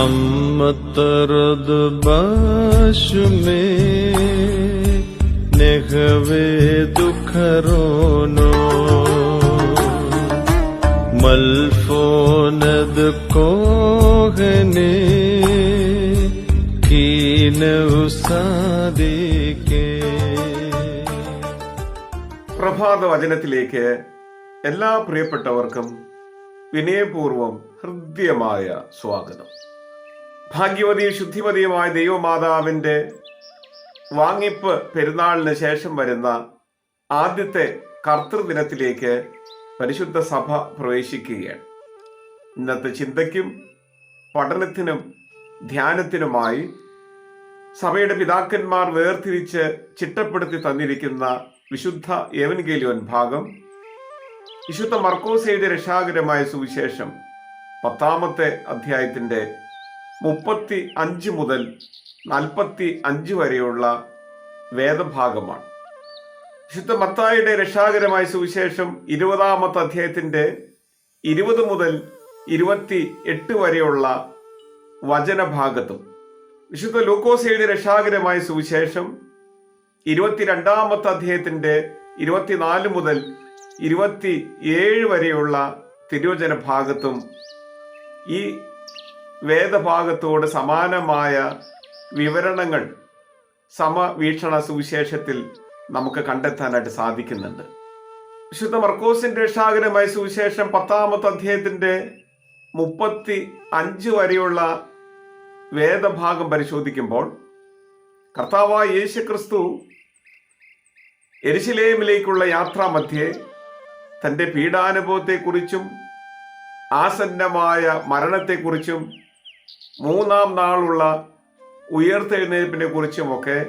അമ്മ തറത് ബാശുമേ നെഹവേ ദുഃഖറോനോ മൽഫോനത് കോഹനെ പ്രഭാത വചനത്തിലേക്ക് എല്ലാ പ്രിയപ്പെട്ടവർക്കും വിനയപൂർവം ഹൃദ്യമായ സ്വാഗതം. ഭാഗ്യവതി ശുദ്ധിമതിയുമായ ദൈവമാതാവിന്റെ വാങ്ങിപ്പ് പെരുന്നാളിന് ശേഷം വരുന്ന ആദ്യത്തെ കർത്തൃദിനത്തിലേക്ക് പരിശുദ്ധ സഭ പ്രവേശിക്കുകയാണ്. ഇന്നത്തെ ചിന്തയ്ക്കും പഠനത്തിനും ധ്യാനത്തിനുമായി സഭയുടെ പിതാക്കന്മാർ വേർതിരിച്ച് ചിട്ടപ്പെടുത്തി തന്നിരിക്കുന്ന വിശുദ്ധ ഏവൻഗേലിയോൻ ഭാഗം വിശുദ്ധ മർക്കോസയുടെ രക്ഷാകരമായ സുവിശേഷം പത്താമത്തെ അധ്യായത്തിന്റെ മുപ്പത്തി അഞ്ച് മുതൽ നാൽപ്പത്തി അഞ്ച് വരെയുള്ള വേദഭാഗമാണ്. വിശുദ്ധ മത്തായിയുടെ രക്ഷാകരമായ സുവിശേഷം ഇരുപതാമത്തെ അധ്യായത്തിന്റെ ഇരുപത് മുതൽ ഇരുപത്തി എട്ട് വരെയുള്ള വചനഭാഗത്തും വിശുദ്ധ ലൂക്കോസയുടെ രക്ഷാകരമായ സുവിശേഷം ഇരുപത്തിരണ്ടാമത്തെ അധ്യായത്തിന്റെ ഇരുപത്തിനാല് മുതൽ ഇരുപത്തി ഏഴ് വരെയുള്ള തിരുവചന ഭാഗത്തും ഈ വേദഭാഗത്തോട് സമാനമായ വിവരണങ്ങൾ സമവീക്ഷണ സുവിശേഷത്തിൽ നമുക്ക് കണ്ടെത്താനായിട്ട് സാധിക്കുന്നുണ്ട്. വിശുദ്ധ മർക്കോസിന്റെ രക്ഷാകരമായ സുവിശേഷം പത്താമത്തെ അധ്യായത്തിന്റെ മുപ്പത്തി അഞ്ച് വരെയുള്ള വേദഭാഗം പരിശോധിക്കുമ്പോൾ കർത്താവായ യേശു ക്രിസ്തു എരിശിലേമിലേക്കുള്ള യാത്രാമധ്യേ തന്റെ പീഡാനുഭവത്തെക്കുറിച്ചും ആസന്നമായ മരണത്തെക്കുറിച്ചും മൂന്നാം നാളുള്ള ഉയർത്തെഴുന്നേൽപ്പിനെ കുറിച്ചുമൊക്കെ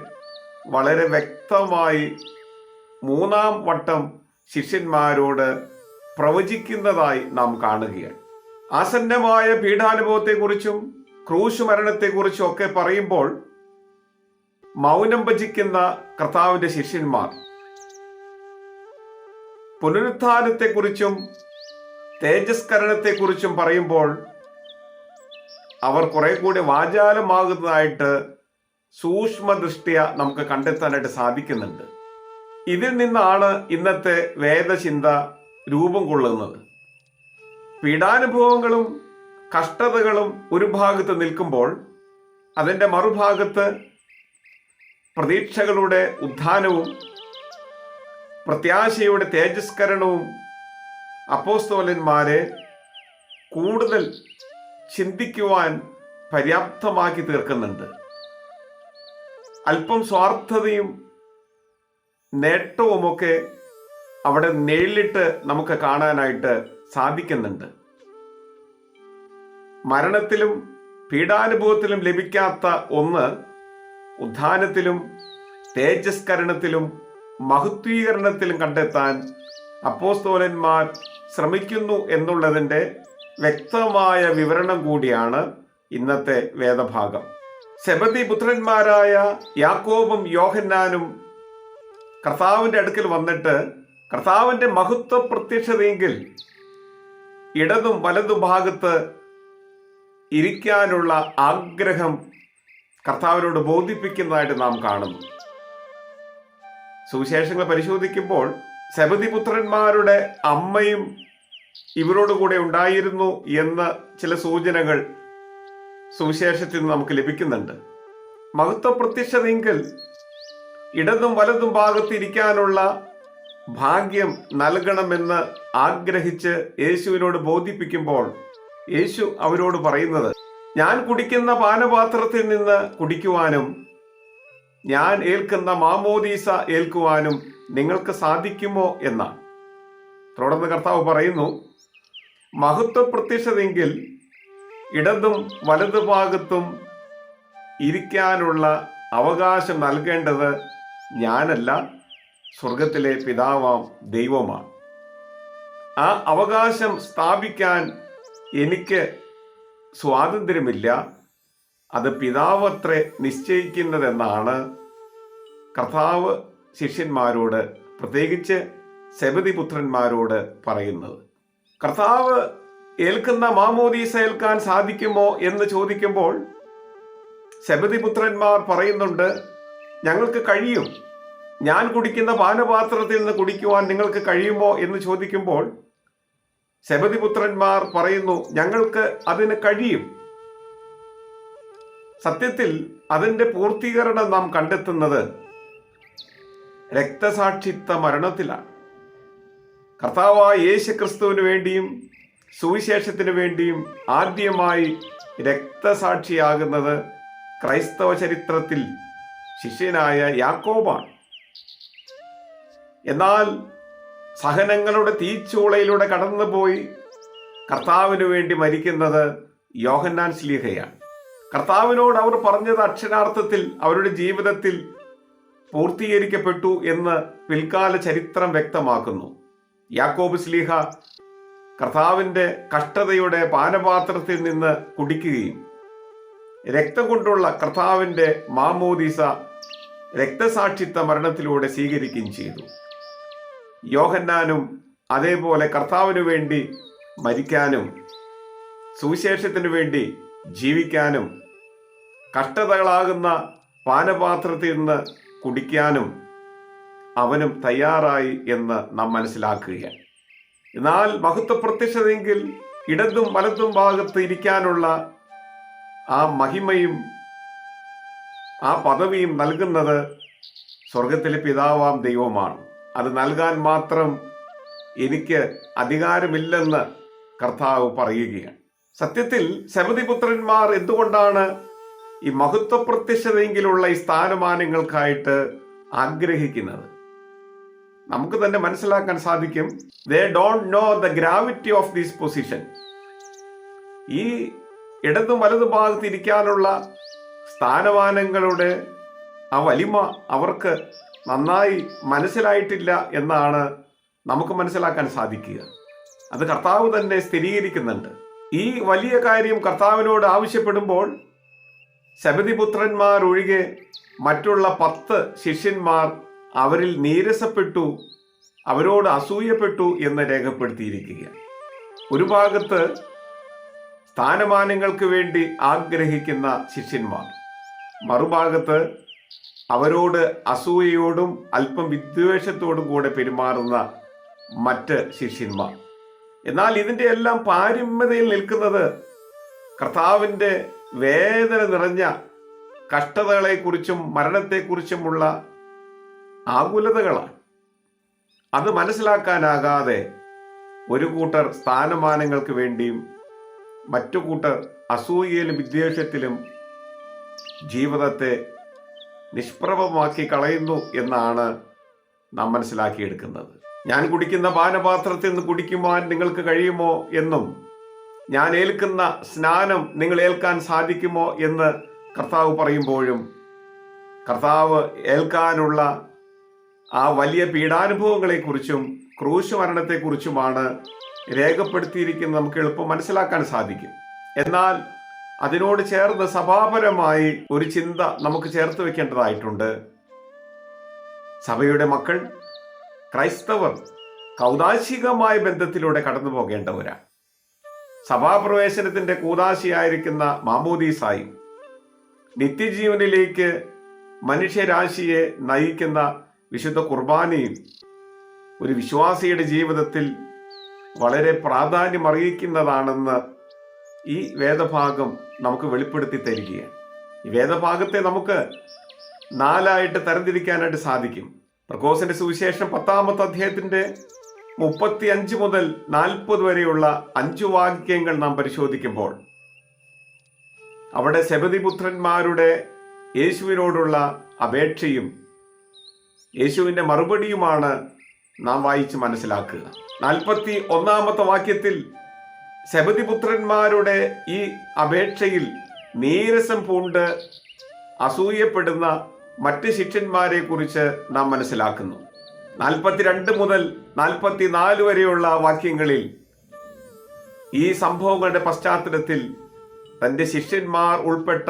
വളരെ വ്യക്തമായി മൂന്നാം വട്ടം ശിഷ്യന്മാരോട് പ്രവചിക്കുന്നതായി നാം കാണുകയാണ്. ആസന്നമായ പീഡാനുഭവത്തെക്കുറിച്ചും ക്രൂശ് മരണത്തെക്കുറിച്ചും ഒക്കെ പറയുമ്പോൾ മൗനം ഭജിക്കുന്ന കർത്താവിന്റെ ശിഷ്യന്മാർ പുനരുത്ഥാനത്തെക്കുറിച്ചും തേജസ്കരണത്തെക്കുറിച്ചും പറയുമ്പോൾ അവർ കുറെ കൂടി വാചാലമാകുന്നതായിട്ട് സൂക്ഷ്മ ദൃഷ്ടിയ നമുക്ക് കണ്ടെത്താനായിട്ട് സാധിക്കുന്നുണ്ട്. ഇതിൽ നിന്നാണ് ഇന്നത്തെ വേദചിന്ത രൂപം കൊള്ളുന്നത്. പീഡാനുഭവങ്ങളും കഷ്ടതകളും ഒരു ഭാഗത്ത് നിൽക്കുമ്പോൾ അതിന്റെ മറുഭാഗത്ത് പ്രതീക്ഷകളുടെ ഉത്ഥാനവും പ്രത്യാശയുടെ തേജസ്കരണവും അപ്പോസ്തോലന്മാരെ കൂടുതൽ ചിന്തിക്കുവാൻ പര്യാപ്തമാക്കി തീർക്കുന്നുണ്ട്. അല്പം സ്വാർത്ഥതയും നേട്ടവുമൊക്കെ അവിടെ നേരിട്ട് നമുക്ക് കാണാനായിട്ട് സാധിക്കുന്നുണ്ട്. മരണത്തിലും പീഡാനുഭവത്തിലും ലഭിക്കാത്ത ഒന്ന് ഉദ്ധാനത്തിലും തേജസ്കരണത്തിലും മഹത്വീകരണത്തിലും കണ്ടെത്താൻ അപ്പോസ്തോലന്മാർ ശ്രമിക്കുന്നു എന്നുള്ളതിന്റെ വ്യക്തമായ വിവരണം കൂടിയാണ് ഇന്നത്തെ വേദഭാഗം. സെബതി പുത്രന്മാരായ യാക്കോബും യോഹന്നാനും കർത്താവിന്റെ അടുക്കൽ വന്നിട്ട് കർത്താവിന്റെ മഹത്വ പ്രത്യക്ഷതയെങ്കിൽ ഇടതും വലതു ഭാഗത്ത് ഇരിക്കാനുള്ള ആഗ്രഹം കർത്താവിനോട് ബോധിപ്പിക്കുന്നതായിട്ട് നാം കാണുന്നു. സുവിശേഷങ്ങൾ പരിശോധിക്കുമ്പോൾ സെബതി പുത്രന്മാരുടെ അമ്മയും ഇവരോട് കൂടെ ഉണ്ടായിരുന്നു എന്ന ചില സൂചനകൾ സുവിശേഷത്തിൽ നിന്ന് നമുക്ക് ലഭിക്കുന്നുണ്ട്. മഹത്വ പ്രത്യക്ഷതയെങ്കിൽ ഇടതും വലതും ഭാഗത്ത് ഇരിക്കാനുള്ള ഭാഗ്യം നൽകണമെന്ന് ആഗ്രഹിച്ച് യേശുവിനോട് ബോധിപ്പിക്കുമ്പോൾ യേശു അവരോട് പറയുന്നത് ഞാൻ കുടിക്കുന്ന പാനപാത്രത്തിൽ നിന്ന് കുടിക്കുവാനും ഞാൻ ഏൽക്കുന്ന മാമോദീസ ഏൽക്കുവാനും നിങ്ങൾക്ക് സാധിക്കുമോ? എന്നാണ്. തുടർന്ന് കർത്താവ് പറയുന്നു മഹത്വ പ്രത്യക്ഷതയെങ്കിൽ ഇടതും വലതു ഭാഗത്തും ഇരിക്കാനുള്ള അവകാശം നൽകേണ്ടത് ഞാനല്ല സ്വർഗത്തിലെ പിതാവാം ദൈവമാണ്. ആ അവകാശം സ്ഥാപിക്കാൻ എനിക്ക് സ്വാതന്ത്ര്യമില്ല അത് പിതാവത്രെ നിശ്ചയിക്കുന്നതെന്നാണ് കർത്താവ് ശിഷ്യന്മാരോട് പ്രത്യേകിച്ച് സെബതി പുത്രന്മാരോട് പറയുന്നത്. കർത്താവ് ഏൽക്കുന്ന മാമോദീസ ഏൽക്കാൻ സാധിക്കുമോ എന്ന് ചോദിക്കുമ്പോൾ ശബതി പുത്രന്മാർ പറയുന്നുണ്ട് ഞങ്ങൾക്ക് കഴിയും. ഞാൻ കുടിക്കുന്ന പാനപാത്രത്തിൽ നിന്ന് കുടിക്കുവാൻ നിങ്ങൾക്ക് കഴിയുമോ എന്ന് ചോദിക്കുമ്പോൾ ശബതി പുത്രന്മാർ പറയുന്നു ഞങ്ങൾക്ക് അതിന് കഴിയും. സത്യത്തിൽ അതിന്റെ പൂർത്തീകരണം നാം കണ്ടെത്തുന്നത് രക്തസാക്ഷിത്വ മരണത്തിലാണ്. കർത്താവായ യേശു ക്രിസ്തുവിന് വേണ്ടിയും സുവിശേഷത്തിന് വേണ്ടിയും ആദ്യമായി രക്തസാക്ഷിയാകുന്നത് ക്രൈസ്തവ ചരിത്രത്തിൽ ശിഷ്യനായ യാക്കോബാണ്. എന്നാൽ സഹനങ്ങളുടെ തീച്ചൂളയിലൂടെ കടന്നുപോയി കർത്താവിന് വേണ്ടി മരിക്കുന്നത് യോഹന്നാൻ സ്ലീഹയാണ് കർത്താവിനോട് അവർ പറഞ്ഞത് അക്ഷരാർത്ഥത്തിൽ അവരുടെ ജീവിതത്തിൽ പൂർത്തീകരിക്കപ്പെട്ടു എന്ന് പിൽക്കാല ചരിത്രം വ്യക്തമാക്കുന്നു. യാക്കോബ് സ്ലീഹ കർത്താവിന്റെ കഷ്ടതയുടെ പാനപാത്രത്തിൽ നിന്ന് കുടിക്കുകയും രക്തം കൊണ്ടുള്ള കർത്താവിന്റെ മാമോദീസ രക്തസാക്ഷിത്വ മരണത്തിലൂടെ സ്വീകരിക്കുകയും ചെയ്തു. യോഹന്നാനും അതേപോലെ കർത്താവിനു വേണ്ടി മരിക്കാനും സുവിശേഷത്തിനു വേണ്ടി ജീവിക്കാനും കഷ്ടതകളാകുന്ന പാനപാത്രത്തിൽ നിന്ന് കുടിക്കാനും അവനും തയ്യാറായി എന്ന് നാം മനസ്സിലാക്കുകയാണ്. എന്നാൽ മഹത്വ പ്രത്യക്ഷതയെങ്കിൽ ഇടതും വലത്തും ഭാഗത്ത് ഇരിക്കാനുള്ള ആ മഹിമയും ആ പദവിയും നൽകുന്നത് സ്വർഗത്തിലെ പിതാവാം ദൈവമാണ്. അത് നൽകാൻ മാത്രം എനിക്ക് അധികാരമില്ലെന്ന് കർത്താവ് പറയുകയാണ്. സത്യത്തിൽ ശബദിപുത്രന്മാർ എന്തുകൊണ്ടാണ് ഈ മഹത്വ പ്രത്യക്ഷതയെങ്കിലുള്ള ഈ സ്ഥാനമാനങ്ങൾക്കായിട്ട് ആഗ്രഹിക്കുന്നത്? നമുക്ക് തന്നെ മനസ്സിലാക്കാൻ സാധിക്കും. They don't know the gravity of these position ഈ ഇടതു വലതു ഭാഗത്ത് ഇരിക്കാനുള്ള സ്ഥാനമാനങ്ങളുടെ ആ വലിമ അവർക്ക് നന്നായി മനസ്സിലായിട്ടില്ല എന്നാണ് നമുക്ക് മനസ്സിലാക്കാൻ സാധിക്കുക. അത് കർത്താവ് തന്നെ സ്ഥിരീകരിക്കുന്നുണ്ട്. ഈ വലിയ കാര്യം കർത്താവിനോട് ആവശ്യപ്പെടുമ്പോൾ ശബദിപുത്രന്മാർ ഒഴികെ മറ്റുള്ള പത്ത് ശിഷ്യന്മാർ അവരിൽ നീരസപ്പെട്ടു അവരോട് അസൂയപ്പെട്ടു എന്ന് രേഖപ്പെടുത്തിയിരിക്കുക. ഒരു ഭാഗത്ത് സ്ഥാനമാനങ്ങൾക്ക് വേണ്ടി ആഗ്രഹിക്കുന്ന ശിഷ്യന്മാർ മറുഭാഗത്ത് അവരോട് അസൂയയോടും അല്പം വിദ്വേഷത്തോടും കൂടെ പെരുമാറുന്ന മറ്റ് ശിഷ്യന്മാർ. എന്നാൽ ഇതിന്റെ എല്ലാം പാരമ്യതയിൽ നിൽക്കുന്നത് കർത്താവിന്റെ വേദന നിറഞ്ഞ കഷ്ടതകളെക്കുറിച്ചും മരണത്തെക്കുറിച്ചുമുള്ള ആകുലതകളാണ്. അത് മനസ്സിലാക്കാനാകാതെ ഒരു കൂട്ടർ സ്ഥാനമാനങ്ങൾക്ക് വേണ്ടിയും മറ്റു കൂട്ടർ അസൂയയിലും വിദ്വേഷത്തിലും ജീവിതത്തെ നിഷ്പ്രഭമാക്കി കളയുന്നു എന്നാണ് നാം മനസ്സിലാക്കിയെടുക്കുന്നത്. ഞാൻ കുടിക്കുന്ന പാനപാത്രത്തിൽ നിന്ന് കുടിക്കുവാൻ നിങ്ങൾക്ക് കഴിയുമോ എന്നും ഞാൻ ഏൽക്കുന്ന സ്നാനം നിങ്ങൾ ഏൽക്കാൻ സാധിക്കുമോ എന്ന് കർത്താവ് പറയുമ്പോഴും കർത്താവ് ഏൽക്കാനുള്ള ആ വലിയ പീഡാനുഭവങ്ങളെക്കുറിച്ചും ക്രൂശ് മരണത്തെക്കുറിച്ചുമാണ് രേഖപ്പെടുത്തിയിരിക്കുന്നത് നമുക്ക് എളുപ്പം മനസ്സിലാക്കാൻ സാധിക്കും. എന്നാൽ അതിനോട് ചേർന്ന് സഭാപരമായി ഒരു ചിന്ത നമുക്ക് ചേർത്ത് വെക്കേണ്ടതായിട്ടുണ്ട്. സഭയുടെ മക്കൾ ക്രൈസ്തവർ കൗതാശികമായ ബന്ധത്തിലൂടെ കടന്നു പോകേണ്ടവരാണ്. സഭാപ്രവേശനത്തിന്റെ കൂതാശിയായിരിക്കുന്ന മാമോദീസായും നിത്യജീവനിലേക്ക് മനുഷ്യരാശിയെ നയിക്കുന്ന വിശുദ്ധ കുർബാനയും ഒരു വിശ്വാസിയുടെ ജീവിതത്തിൽ വളരെ പ്രാധാന്യം അറിയിക്കുന്നതാണെന്ന് ഈ വേദഭാഗം നമുക്ക് വെളിപ്പെടുത്തി തരികയാണ്. ഈ വേദഭാഗത്തെ നമുക്ക് നാലായിട്ട് തരംതിരിക്കാനായിട്ട് സാധിക്കും. പ്രകോസിന്റെ സുവിശേഷം പത്താമത്തെ അധ്യായത്തിന്റെ മുപ്പത്തി അഞ്ച് മുതൽ നാൽപ്പത് വരെയുള്ള അഞ്ചു വാക്യങ്ങൾ നാം പരിശോധിക്കുമ്പോൾ അവിടെ ശബദിപുത്രന്മാരുടെ യേശുവിനോടുള്ള അപേക്ഷയും യേശുവിന്റെ മറുപടിയുമാണ് നാം വായിച്ച് മനസ്സിലാക്കുക. നാൽപ്പത്തി ഒന്നാമത്തെ വാക്യത്തിൽ ശബദിപുത്രന്മാരുടെ ഈ അപേക്ഷയിൽ നീരസം പൂണ്ട് അസൂയപ്പെടുന്ന മറ്റ് ശിഷ്യന്മാരെ കുറിച്ച് നാം മനസ്സിലാക്കുന്നു. നാൽപ്പത്തിരണ്ട് മുതൽ നാൽപ്പത്തിനാല് വരെയുള്ള വാക്യങ്ങളിൽ ഈ സംഭവങ്ങളുടെ പശ്ചാത്തലത്തിൽ തന്റെ ശിഷ്യന്മാർ ഉൾപ്പെട്ട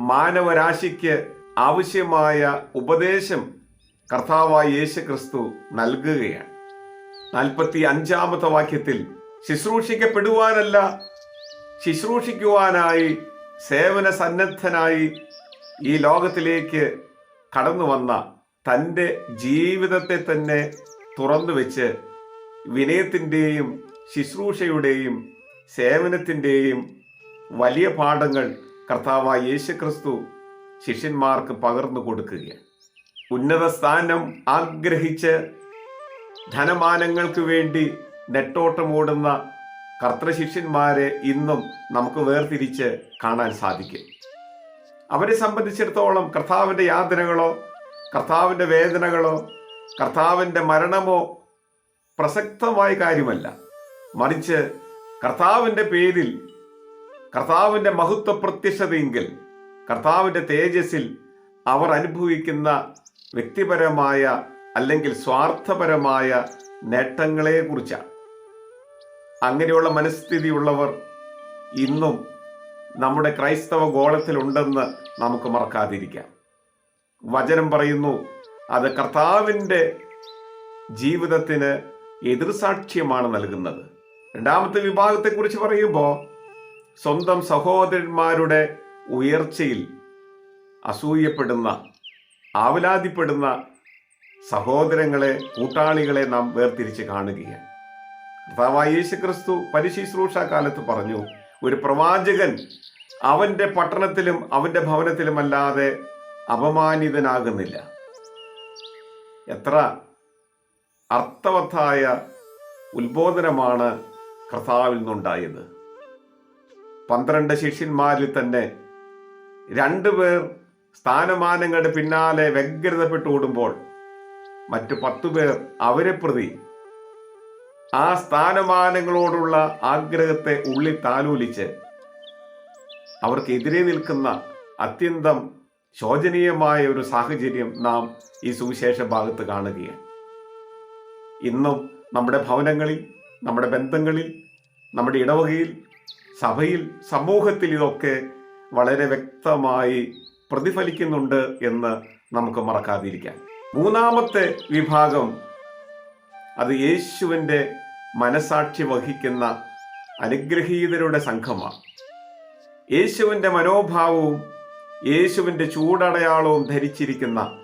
മാനവരാശിക്ക് ആവശ്യമായ ഉപദേശം കർത്താവായ യേശു ക്രിസ്തു നൽകുകയാണ്. നാൽപ്പത്തി അഞ്ചാമത്തെ വാക്യത്തിൽ ശുശ്രൂഷിക്കപ്പെടുവാനല്ല ശുശ്രൂഷിക്കുവാനായി സേവന സന്നദ്ധനായി ഈ ലോകത്തിലേക്ക് കടന്നു വന്ന തന്റെ ജീവിതത്തെ തന്നെ തുറന്നു വെച്ച് വിനയത്തിന്റെയും ശുശ്രൂഷയുടെയും സേവനത്തിന്റെയും വലിയ പാഠങ്ങൾ കർത്താവായ യേശുക്രിസ്തു ശിഷ്യന്മാർക്ക് പകർന്നു കൊടുക്കുകയാണ്. ഉന്നത സ്ഥാനം ആഗ്രഹിച്ച് ധനമാനങ്ങൾക്ക് വേണ്ടി നെട്ടോട്ടമോടുന്ന കർത്തൃശിഷ്യന്മാരെ ഇന്നും നമുക്ക് വേർതിരിച്ച് കാണാൻ സാധിക്കും. അവരെ സംബന്ധിച്ചിടത്തോളം കർത്താവിന്റെ യാതനകളോ കർത്താവിന്റെ വേദനകളോ കർത്താവിന്റെ മരണമോ പ്രസക്തമായ കാര്യമല്ല. മറിച്ച് കർത്താവിന്റെ പേരിൽ കർത്താവിന്റെ മഹത്വ പ്രത്യക്ഷതയെങ്കിൽ കർത്താവിന്റെ തേജസ്സിൽ അവർ അനുഭവിക്കുന്ന വ്യക്തിപരമായ അല്ലെങ്കിൽ സ്വാർത്ഥപരമായ നേട്ടങ്ങളെ നേട്ടങ്ങളെക്കുറിച്ചാണ്. അങ്ങനെയുള്ള മനസ്ഥിതിയുള്ളവർ ഇന്നും നമ്മുടെ ക്രൈസ്തവ ഗോളത്തിലുണ്ടെന്ന് നമുക്ക് മറക്കാതിരിക്കാം. വചനം പറയുന്നു അത് കർത്താവിന്റെ ജീവിതത്തിന് എതിർസാക്ഷ്യമാണ് നൽകുന്നത്. രണ്ടാമത്തെ വിഭാഗത്തെക്കുറിച്ച് പറയുമ്പോൾ സ്വന്തം സഹോദരന്മാരുടെ ഉയർച്ചയിൽ അസൂയപ്പെടുന്ന ആവലാതിപ്പെടുന്ന സഹോദരങ്ങളെ കൂട്ടാളികളെ നാം വേർതിരിച്ച് കാണുകയാണ്. കർത്താവായ യേശു ക്രിസ്തു പരിശുശ്രൂഷ കാലത്ത് പറഞ്ഞു ഒരു പ്രവാചകൻ അവന്റെ പട്ടണത്തിലും അവന്റെ ഭവനത്തിലുമല്ലാതെ അപമാനിതനാകുന്നില്ല. എത്ര അർത്ഥവത്തായ ഉത്ബോധനമാണ് കർത്താവിൽ നിന്നുണ്ടായത്. പന്ത്രണ്ട് ശിഷ്യന്മാരിൽ തന്നെ രണ്ടുപേർ സ്ഥാനമാനങ്ങളുടെ പിന്നാലെ വ്യഗ്രതപ്പെട്ട് ഓടുമ്പോൾ മറ്റു പത്തുപേർ അവരെ പ്രതി ആ സ്ഥാനമാനങ്ങളോടുള്ള ആഗ്രഹത്തെ ഉള്ളിൽ താലോലിച്ച് അവർക്കെതിരെ നിൽക്കുന്ന അത്യന്തം ശോചനീയമായ ഒരു സാഹചര്യം നാം ഈ സുവിശേഷ ഭാഗത്ത് കാണുകയാണ്. ഇന്നും നമ്മുടെ ഭവനങ്ങളിൽ നമ്മുടെ ബന്ധങ്ങളിൽ നമ്മുടെ ഇടവകയിൽ സഭയിൽ സമൂഹത്തിൽ ഇതൊക്കെ വളരെ വ്യക്തമായി പ്രതിഫലിക്കുന്നുണ്ട് എന്ന് നമുക്ക് മറക്കാതിരിക്കാം. മൂന്നാമത്തെ വിഭാഗം അത് യേശുവിന്റെ മനസാക്ഷി വഹിക്കുന്ന അനുഗ്രഹീതരുടെ സംഘമാണ്. യേശുവിന്റെ മനോഭാവവും യേശുവിന്റെ ചൂടടയാളവും ധരിച്ചിരിക്കുന്ന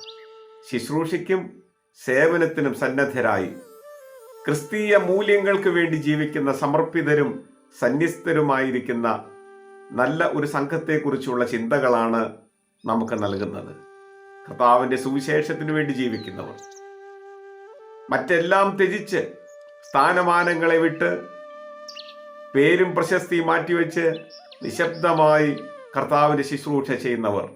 ശുശ്രൂഷയ്ക്കും സേവനത്തിനും സന്നദ്ധരായി ക്രിസ്തീയ മൂല്യങ്ങൾക്ക് വേണ്ടി ജീവിക്കുന്ന സമർപ്പിതരും സന്യസ്തരുമായിരിക്കുന്ന നല്ല ഒരു സംഘത്തെക്കുറിച്ചുള്ള ചിന്തകളാണ് നമുക്ക് നൽകുന്നത്. കർത്താവിന്റെ സുവിശേഷത്തിന് വേണ്ടി ജീവിക്കുന്നവർ. മറ്റെല്ലാം ത്യജിച്ച് സ്ഥാനമാനങ്ങളെ വിട്ട് പേരും പ്രശസ്തി മാറ്റിവെച്ച് നിശബ്ദമായി കർത്താവിന്റെ ശുശ്രൂഷ ചെയ്യുന്നവർ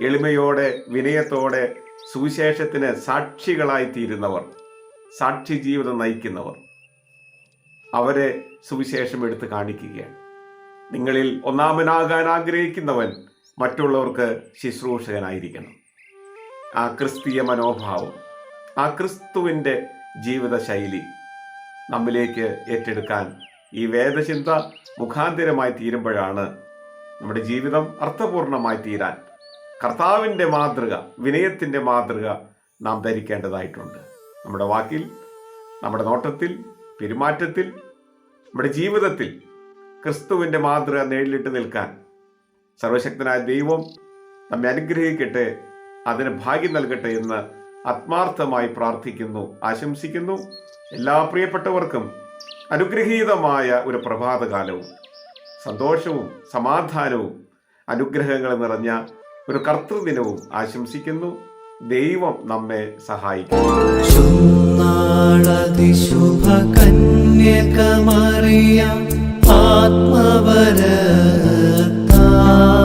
എളിമയോടെ വിനയത്തോടെ സുവിശേഷത്തിന് സാക്ഷികളായി തീരുന്നവർ സാക്ഷി ജീവിതം നയിക്കുന്നവർ അവരെ സുവിശേഷം എടുത്ത് കാണിക്കുകയാണ്. നിങ്ങളിൽ ഒന്നാമനാകാൻ ആഗ്രഹിക്കുന്നവൻ മറ്റുള്ളവർക്ക് ശുശ്രൂഷകനായിരിക്കണം. ആ ക്രിസ്തീയ മനോഭാവം ആ ക്രിസ്തുവിന്റെ ജീവിതശൈലി നമ്മിലേക്ക് ഏറ്റെടുക്കാൻ ഈ വേദചിന്ത മുഖാന്തിരമായി തീരുമ്പോഴാണ് നമ്മുടെ ജീവിതം അർത്ഥപൂർണമായി തീരാൻ കർത്താവിന്റെ മാതൃക വിനയത്തിന്റെ മാതൃക നാം ധരിക്കേണ്ടതായിട്ടുണ്ട്. നമ്മുടെ വാക്കിൽ നമ്മുടെ നോട്ടത്തിൽ പെരുമാറ്റത്തിൽ നമ്മുടെ ജീവിതത്തിൽ ക്രിസ്തുവിന്റെ മാതൃക നേരിട്ട് നിൽക്കാൻ സർവശക്തനായ ദൈവം നമ്മെ അനുഗ്രഹിക്കട്ടെ അതിന് ഭാഗ്യം നൽകട്ടെ എന്ന് ആത്മാർത്ഥമായി പ്രാർത്ഥിക്കുന്നു ആശംസിക്കുന്നു. എല്ലാ പ്രിയപ്പെട്ടവർക്കും അനുഗ്രഹീതമായ ഒരു പ്രഭാതകാലവും സന്തോഷവും സമാധാനവും അനുഗ്രഹങ്ങൾ നിറഞ്ഞ ഒരു കർത്തൃദിനവും ആശംസിക്കുന്നു. ദൈവം നമ്മെ സഹായിക്കും ശുഭ love.